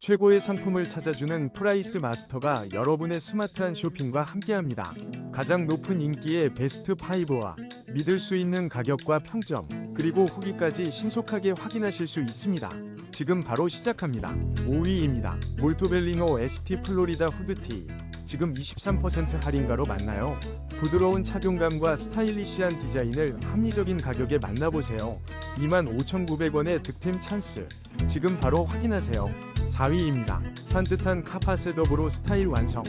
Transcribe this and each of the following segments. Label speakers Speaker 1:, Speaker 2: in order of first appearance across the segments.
Speaker 1: 최고의 상품을 찾아주는 프라이스 마스터가 여러분의 스마트한 쇼핑과 함께합니다. 가장 높은 인기의 베스트 5와 믿을 수 있는 가격과 평점, 그리고 후기까지 신속하게 확인하실 수 있습니다. 지금 바로 시작합니다. 5위입니다. 몰토벨링오 ST 플로리다 후드티. 지금 23% 할인가로 만나요. 부드러운 착용감과 스타일리시한 디자인을 합리적인 가격에 만나보세요. 25,900원의 득템 찬스. 지금 바로 확인하세요. 4위입니다. 산뜻한 카파셋업으로 스타일 완성.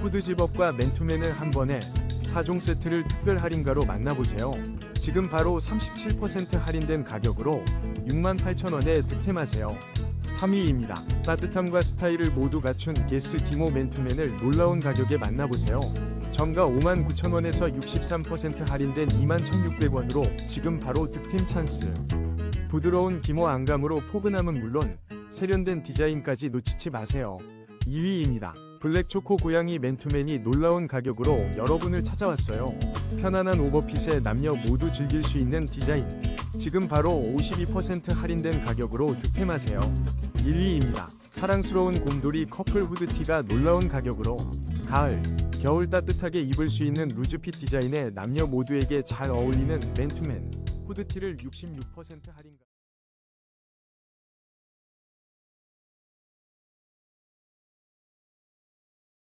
Speaker 1: 후드 집업과 맨투맨을 한 번에 4종 세트를 특별 할인가로 만나보세요. 지금 바로 37% 할인된 가격으로 68,000원에 득템하세요. 3위입니다. 따뜻함과 스타일을 모두 갖춘 게스 기모 맨투맨을 놀라운 가격에 만나보세요. 정가 59,000원에서 63% 할인된 21,600원으로 지금 바로 득템 찬스. 부드러운 기모 안감으로 포근함은 물론 세련된 디자인까지 놓치지 마세요. 2위입니다. 블랙 초코 고양이 맨투맨이 놀라운 가격으로 여러분을 찾아왔어요. 편안한 오버핏에 남녀 모두 즐길 수 있는 디자인. 지금 바로 52% 할인된 가격으로 득템하세요. 1위입니다. 사랑스러운 곰돌이 커플 후드티가 놀라운 가격으로 가을, 겨울 따뜻하게 입을 수 있는 루즈핏 디자인의 남녀 모두에게 잘 어울리는 맨투맨 후드티를 66% 할인